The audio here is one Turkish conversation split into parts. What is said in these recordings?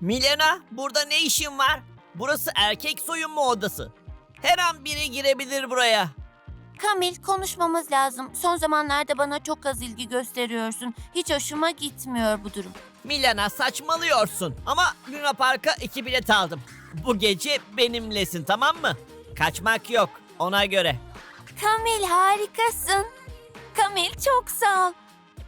Milena burada ne işin var? Burası erkek soyunma odası. Her an biri girebilir buraya. Kamil konuşmamız lazım. Son zamanlarda bana çok az ilgi gösteriyorsun. Hiç hoşuma gitmiyor bu durum. Milena saçmalıyorsun ama Luna Park'a iki bilet aldım. Bu gece benimlesin tamam mı? Kaçmak yok ona göre. Kamil harikasın. Kamil çok sağ ol.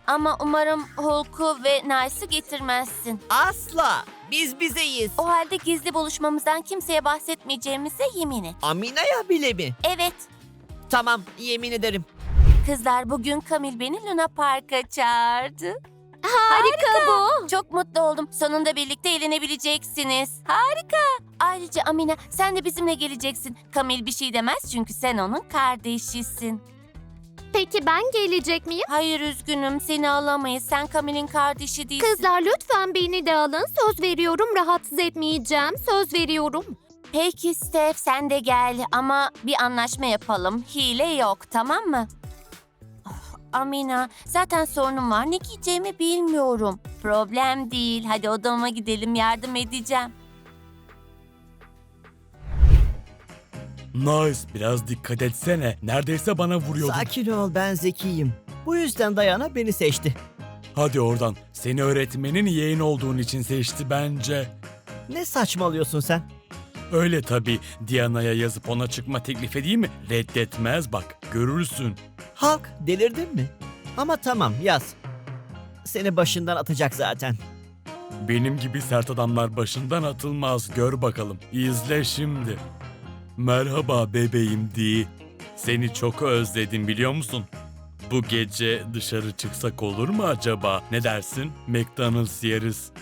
Ama umarım Hulk'u ve Nice'ı getirmezsin. Asla biz bizeyiz. O halde gizli buluşmamızdan kimseye bahsetmeyeceğimize yemin et. Amina'ya bile mi? Evet. Tamam yemin ederim. Kızlar bugün Kamil beni Luna Park'a çağırdı. Harika, bu. Çok mutlu oldum. Sonunda birlikte eğlenebileceksiniz. Harika. Ayrıca Amina sen de bizimle geleceksin. Kamil bir şey demez çünkü sen onun kardeşisin. Peki ben gelecek miyim? Hayır üzgünüm seni alamayız. Sen Kamil'in kardeşi değilsin. Kızlar lütfen beni de alın. Söz veriyorum rahatsız etmeyeceğim. Söz veriyorum. Peki Steph sen de gel ama bir anlaşma yapalım. Hile yok tamam mı? Amina zaten sorunum var. Ne giyeceğimi bilmiyorum. Problem değil. Hadi odama gidelim yardım edeceğim. Nice, biraz dikkat etsene. Neredeyse bana vuruyordun. Sakin ol ben zekiyim. Bu yüzden Dayana beni seçti. Hadi oradan. Seni öğretmenin yeğen olduğun için seçti bence. Ne saçmalıyorsun sen? Öyle tabii. Diana'ya yazıp ona çıkma teklif edeyim mi? Reddetmez bak. Görürsün. Halk delirdin mi? Ama tamam yaz. Seni başından atacak zaten. Benim gibi sert adamlar başından atılmaz. Gör bakalım. İzle şimdi. Merhaba bebeğim Di. Seni çok özledim biliyor musun? Bu gece dışarı çıksak olur mu acaba? Ne dersin? McDonald's yeriz.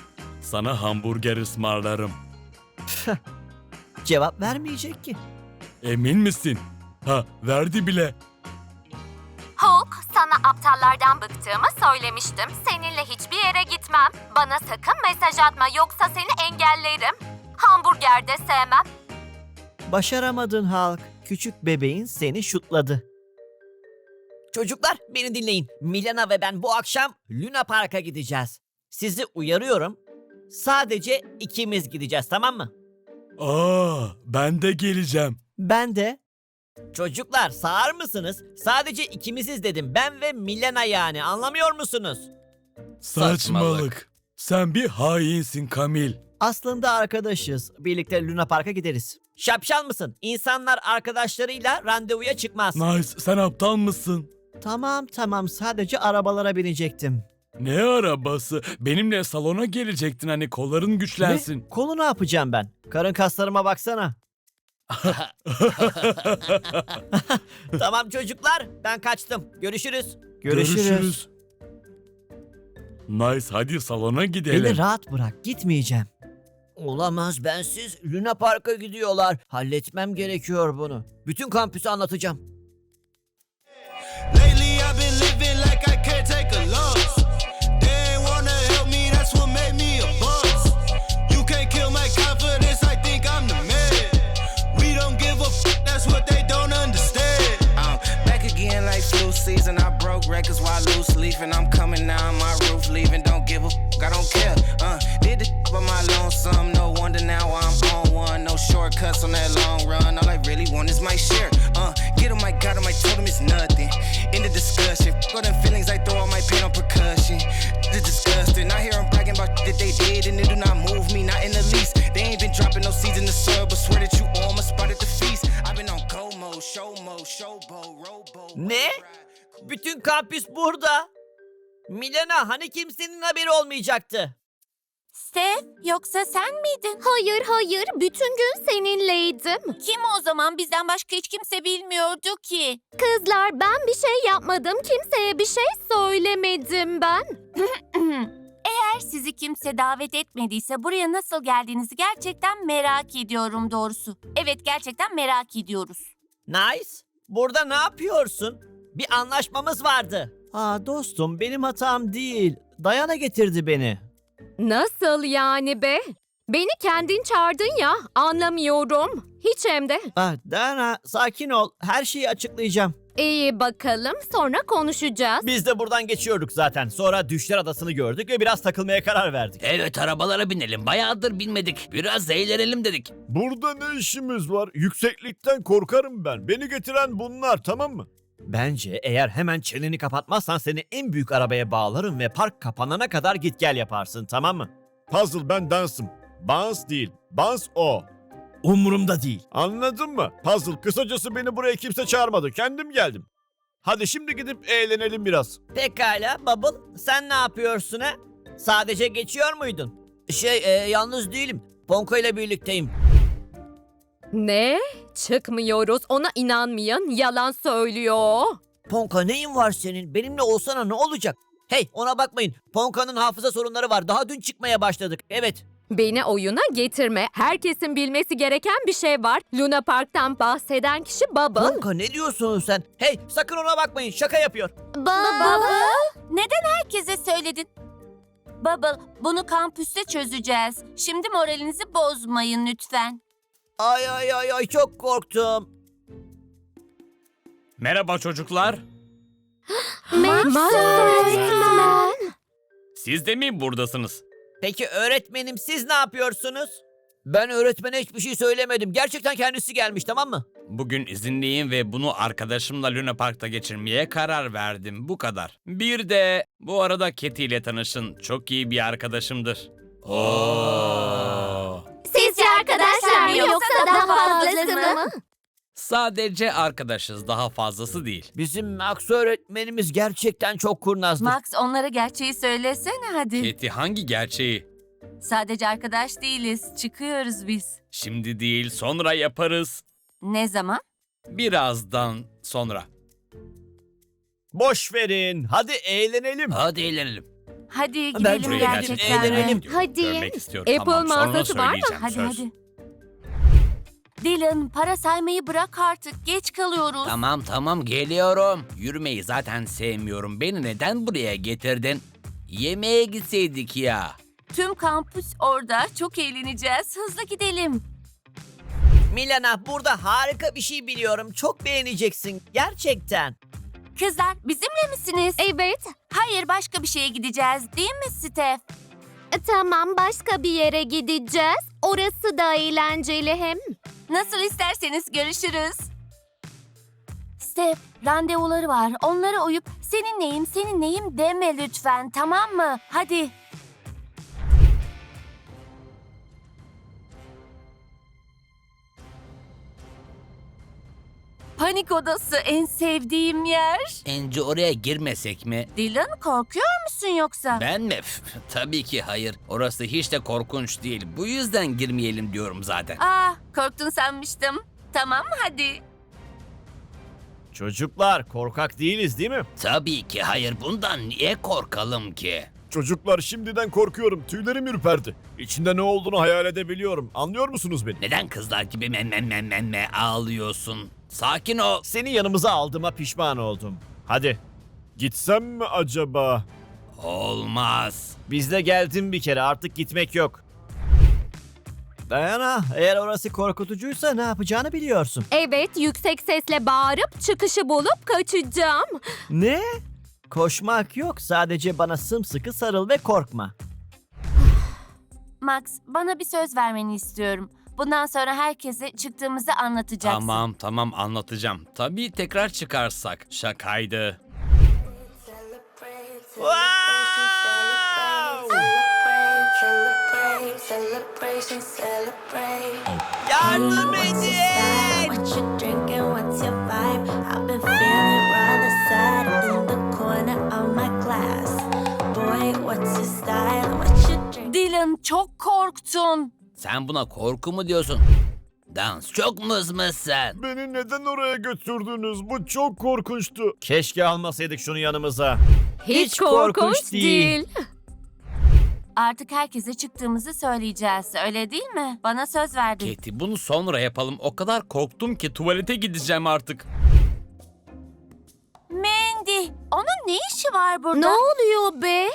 Sana hamburger ısmarlarım. Cevap vermeyecek ki. Emin misin? Ha, verdi bile. Hulk, sana aptallardan bıktığımı söylemiştim. Seninle hiçbir yere gitmem. Bana sakın mesaj atma yoksa seni engellerim. Hamburger de sevmem. Başaramadın Halk. Küçük bebeğin seni şutladı. Çocuklar beni dinleyin. Milena ve ben bu akşam Luna Park'a gideceğiz. Sizi uyarıyorum. Sadece ikimiz gideceğiz tamam mı? Aa, ben de geleceğim. Ben de. Çocuklar sağır mısınız? Sadece ikimiziz dedim. Ben ve Milena yani anlamıyor musunuz? Saçmalık. Sen bir hainsin Kamil. Aslında arkadaşız. Birlikte Luna Park'a gideriz. Şapşal mısın? İnsanlar arkadaşlarıyla randevuya çıkmaz. Nice, sen aptal mısın? Tamam tamam sadece arabalara binecektim. Ne arabası? Benimle salona gelecektin hani kolların güçlensin. Ne? Kolu ne yapacağım ben? Karın kaslarıma baksana. tamam çocuklar ben kaçtım. Görüşürüz. Nice hadi salona gidelim. Beni rahat bırak gitmeyeceğim. Olamaz bensiz Luna Park'a gidiyorlar. Halletmem gerekiyor bunu. Bütün kampüsü anlatacağım. Lately I've been living like I can't take a loss. They ain't wanna help me, that's what made me a boss. You can't kill my confidence, I think I'm the man. We don't give a f- that's what they don't understand. I'm back again like flu season. I broke records while loose leafing. I'm coming down my roof, leaving. Don't give a f- I don't care. Shortcuts on that long run. All I really want is my share. Uh, get him, I got him. I told him it's nothing. In the discussion, go them feelings. I throw all my pain on percussion. It's disgusting. I hear them bragging about that they did, and it do not move me, not in the least. They ain't been dropping no seeds in the soil, but swear that you all my spot at the feast. I've been on go mode, show mode, showbo, robo. Ne? Bütün kampüs burada. Milena hani kimsenin haberi olmayacaktı. Steph yoksa sen miydin? Hayır hayır bütün gün seninleydim. Kim o zaman? Bizden başka hiç kimse bilmiyordu ki. Kızlar ben bir şey yapmadım. Kimseye bir şey söylemedim ben. Eğer sizi kimse davet etmediyse buraya nasıl geldiğinizi gerçekten merak ediyorum doğrusu. Evet gerçekten merak ediyoruz. Nice. Burada ne yapıyorsun? Bir anlaşmamız vardı. Aa dostum benim hatam değil. Dayana getirdi beni. Nasıl yani be? Beni kendin çağırdın ya anlamıyorum. Hiç hem de. Ah Dayana sakin ol. Her şeyi açıklayacağım. İyi bakalım sonra konuşacağız. Biz de buradan geçiyorduk zaten. Sonra Düşler Adası'nı gördük ve biraz takılmaya karar verdik. Evet arabalara binelim. Bayağıdır binmedik. Biraz eğlenelim dedik. Burada ne işimiz var? Yükseklikten korkarım ben. Beni getiren bunlar tamam mı? Bence eğer hemen çeneni kapatmazsan seni en büyük arabaya bağlarım ve park kapanana kadar git gel yaparsın tamam mı? Puzzle ben dansım. Bounce değil. Bounce o. Umurumda değil. Anladın mı? Puzzle kısacası beni buraya kimse çağırmadı. Kendim geldim. Hadi şimdi gidip eğlenelim biraz. Pekala Bubble sen ne yapıyorsun ha? Sadece geçiyor muydun? Şey e, yalnız değilim. Ponko ile birlikteyim. Ne? Çıkmıyoruz ona inanmayın yalan söylüyor. Ponka neyin var senin? Benimle olsana ne olacak? Hey ona bakmayın. Ponka'nın hafıza sorunları var. Daha dün çıkmaya başladık. Evet. Beni oyuna getirme. Herkesin bilmesi gereken bir şey var. Luna Park'tan bahseden kişi Bubble. Ponka ne diyorsun sen? Hey sakın ona bakmayın. Şaka yapıyor. Baba. Neden herkese söyledin? Bubble, bunu kampüste çözeceğiz. Şimdi moralinizi bozmayın lütfen. Ay ay ay ay çok korktum. Merhaba çocuklar. Max öğretmen. Siz de mi buradasınız? Peki öğretmenim siz ne yapıyorsunuz? Ben öğretmene hiçbir şey söylemedim. Gerçekten kendisi gelmiş tamam mı? Bugün izinliyim ve bunu arkadaşımla Luna Park'ta geçirmeye karar verdim. Bu kadar. Bir de bu arada Keti ile tanışın. Çok iyi bir arkadaşımdır. Oo. Yoksa daha fazlası mı? Sadece arkadaşız, daha fazlası değil. Bizim Max öğretmenimiz gerçekten çok kurnazdır. Max onlara gerçeği söylesene hadi. Keti hangi gerçeği? Sadece arkadaş değiliz. Çıkıyoruz biz. Şimdi değil, sonra yaparız. Ne zaman? Birazdan sonra. Boş verin. Hadi eğlenelim. Hadi eğlenelim. Hadi Ben gidelim buraya gerçekten de. eğlenelim. Hadi. Görmek istiyorum. Apple tamam, sonra mağazası var mı? söyleyeceğim, Hadi söz. hadi. Dylan para saymayı bırak artık. Geç kalıyoruz. Tamam tamam geliyorum. Yürümeyi zaten sevmiyorum. Beni neden buraya getirdin? Yemeğe gitseydik ya. Tüm kampüs orada. Çok eğleneceğiz. Hızlı gidelim. Milana burada harika bir şey biliyorum. Çok beğeneceksin. Gerçekten. Kızlar bizimle misiniz? Evet. Hayır başka bir şeye gideceğiz değil mi Steph? Tamam başka bir yere gideceğiz. Orası da eğlenceli hem. Nasıl isterseniz görüşürüz. Steph randevuları var. Onlara uyup seninleyim seninleyim deme lütfen tamam mı? Hadi. Panik odası en sevdiğim yer. Ence oraya girmesek mi? Dylan korkuyor musun yoksa? Ben mi? Tabii ki hayır. Orası hiç de korkunç değil. Bu yüzden girmeyelim diyorum zaten. Aa, korktun sanmıştım. Tamam hadi. Çocuklar korkak değiliz değil mi? Tabii ki hayır. Bundan niye korkalım ki? Çocuklar şimdiden korkuyorum. Tüylerim ürperdi. İçinde ne olduğunu hayal edebiliyorum. Anlıyor musunuz beni? Neden kızlar gibi men men men men men ağlıyorsun? Sakin ol. Seni yanımıza aldığıma pişman oldum. Hadi. Gitsem mi acaba? Olmaz. Bizle geldin bir kere artık gitmek yok. Dayana eğer orası korkutucuysa ne yapacağını biliyorsun. Evet yüksek sesle bağırıp çıkışı bulup kaçacağım. Ne? Koşmak yok sadece bana sımsıkı sarıl ve korkma. Max, bana bir söz vermeni istiyorum. Bundan sonra herkese çıktığımızı anlatacaksın. Tamam tamam anlatacağım. Tabii tekrar çıkarsak. Şakaydı. Yardım edin! Dylan çok korktum. Sen buna korku mu diyorsun? Dans çok mızmızsın. Beni neden oraya götürdünüz? Bu çok korkunçtu. Keşke almasaydık şunu yanımıza. Hiç, Hiç korkunç, korkunç değil. değil. Artık herkese çıktığımızı söyleyeceğiz. Öyle değil mi? Bana söz verdin. Keti bunu sonra yapalım. O kadar korktum ki tuvalete gideceğim artık. Mandy, onun ne işi var burada? Ne oluyor be?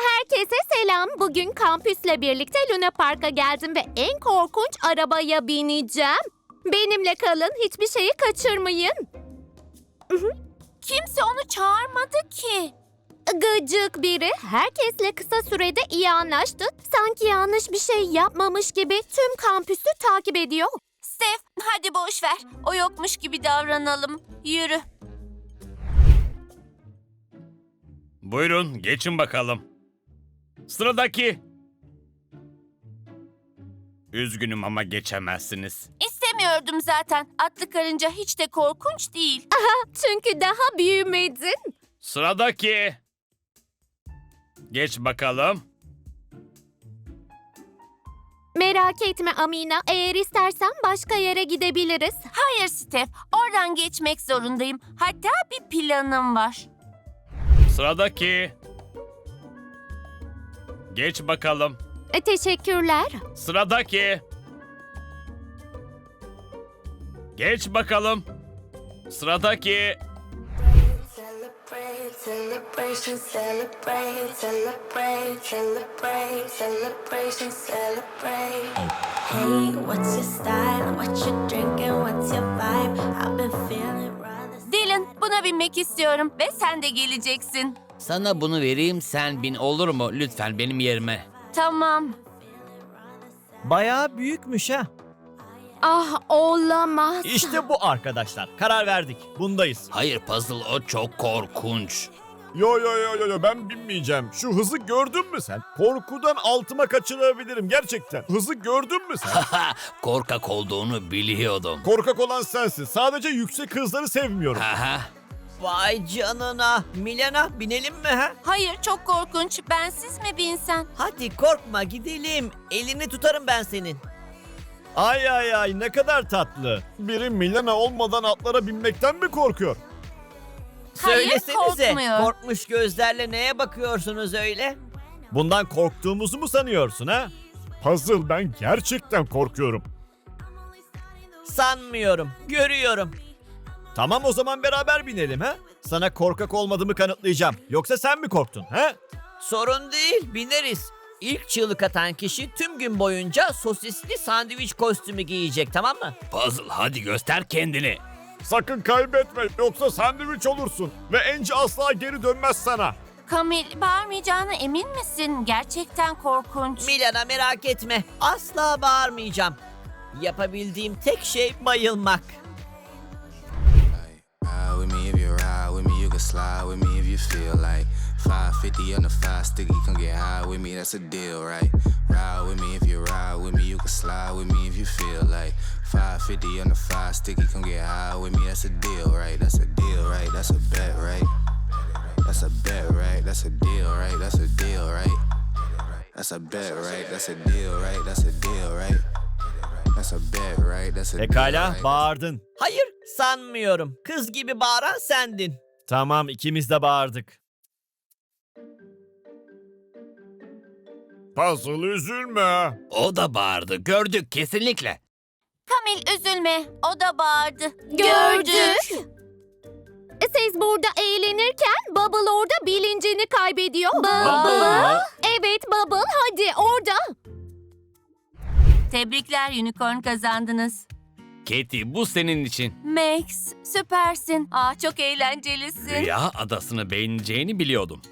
Herkese selam. Bugün kampüsle birlikte Luna Park'a geldim ve en korkunç arabaya bineceğim. Benimle kalın, hiçbir şeyi kaçırmayın. Kimse onu çağırmadı ki. Gıcık biri herkesle kısa sürede iyi anlaştı. Sanki yanlış bir şey yapmamış gibi tüm kampüsü takip ediyor. Steph hadi boş ver. O yokmuş gibi davranalım. Yürü. Buyurun geçin bakalım. Sıradaki. Üzgünüm ama geçemezsiniz. İstemiyordum zaten. Atlı karınca hiç de korkunç değil. Çünkü daha büyümedin. Sıradaki. Geç bakalım. Merak etme Amina. Eğer istersen başka yere gidebiliriz. Hayır Steph, oradan geçmek zorundayım. Hatta bir planım var. Sıradaki. Geç bakalım. E, teşekkürler. Sıradaki. Geç bakalım. Sıradaki. Celebrate, celebration, celebrate, celebrate, celebrate, celebration, celebrate. Hey, what's your style? What you drinking? What's your vibe? I've been feeling rather. Dylan, buna binmek istiyorum ve sen de geleceksin. Sana bunu vereyim sen bin olur mu? Lütfen benim yerime. Tamam. Bayağı büyükmüş ha. Ah olamaz. İşte bu arkadaşlar. Karar verdik. Bundayız. Hayır puzzle o çok korkunç. Yo yo yo yo yo ben binmeyeceğim. Şu hızı gördün mü sen? Korkudan altıma kaçırabilirim gerçekten. Hızı gördün mü sen? Korkak olduğunu biliyordum. Korkak olan sensin. Sadece yüksek hızları sevmiyorum. Haha. Vay canına. Milena binelim mi ha? Hayır, çok korkunç. Bensiz mi binsen? Hadi korkma gidelim. Elini tutarım ben senin. Ay ay ay ne kadar tatlı. Biri Milena olmadan atlara binmekten mi korkuyor? Hayır, Söylesenize. korkmuyor. Korkmuş gözlerle neye bakıyorsunuz öyle? Bundan korktuğumuzu mu sanıyorsun ha? Puzzle ben gerçekten korkuyorum. Sanmıyorum. Görüyorum. Tamam o zaman beraber binelim ha? Sana korkak olmadığımı kanıtlayacağım. Yoksa sen mi korktun ha? Sorun değil, bineriz. İlk çığlık atan kişi tüm gün boyunca sosisli sandviç kostümü giyecek tamam mı? Puzzle hadi göster kendini. Sakın kaybetme yoksa sandviç olursun ve Enci asla geri dönmez sana. Kamil, bağırmayacağına emin misin? Gerçekten korkunç. Milana merak etme. Asla bağırmayacağım. Yapabildiğim tek şey bayılmak. Slide with me if you feel like 550 on the five sticky, come get high with me, that's a deal, right? Ride with me if you ride with me, you can slide with me if you feel like 550 on the five sticky, come get high with me, that's a deal, right? That's a deal, right? That's a bet, right? That's a bet, right? That's a deal, right? That's a deal, right? That's a bet, right? That's a deal, right? That's a deal, right? That's a bet, right? That's a deal, Pekala right? bağırdın. Hayır, sanmıyorum. Kız gibi bağıran sendin. Tamam ikimiz de bağırdık. Puzzle üzülme. O da bağırdı gördük kesinlikle. Kamil üzülme. O da bağırdı. Gördük. E, Siz burada eğlenirken Bubble orada bilincini kaybediyor. Bubble? Evet Bubble hadi orada. Tebrikler unicorn kazandınız. Katie bu senin için. Max, süpersin. Aa, çok eğlencelisin. Rüya adasını beğeneceğini biliyordum.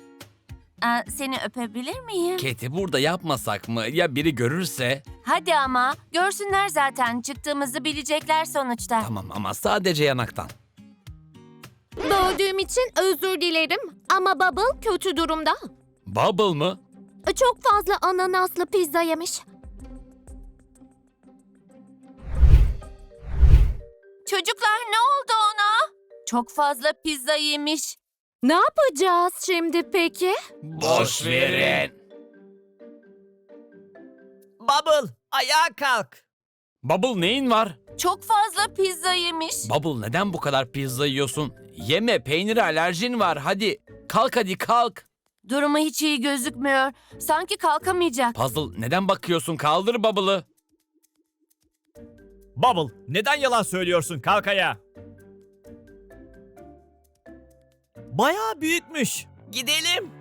Aa, seni öpebilir miyim? Katie burada yapmasak mı? Ya biri görürse? Hadi ama. Görsünler zaten. Çıktığımızı bilecekler sonuçta. Tamam ama sadece yanaktan. Böldüğüm için özür dilerim. Ama Bubble kötü durumda. Bubble mı? Çok fazla ananaslı pizza yemiş. Çocuklar ne oldu ona? Çok fazla pizza yemiş. Ne yapacağız şimdi peki? Boş verin. Bubble, ayağa kalk. Bubble neyin var? Çok fazla pizza yemiş. Bubble neden bu kadar pizza yiyorsun? Yeme peynire alerjin var hadi. Kalk hadi kalk. Durumu hiç iyi gözükmüyor. Sanki kalkamayacak. Puzzle neden bakıyorsun kaldır Bubble'ı. Bubble neden yalan söylüyorsun kalk ayağa. Bayağı büyükmüş. Gidelim.